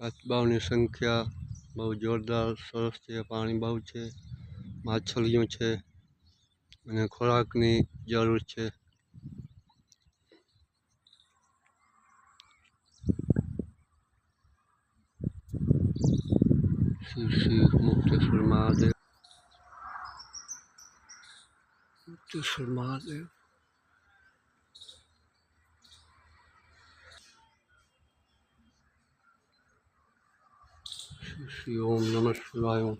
કાચબાઓની સંખ્યા બહુ જોરદાર, સરસ છે, પાણી બહુ છે, માછલીઓ છે અને ખોરાકની જરૂર છે. શ્રી શ્રી મુક્તેશ્વર મહાદેવ. મુક્તેશ્વર મહાદેવ. શ્રી ઓમ નમઃ શિવાય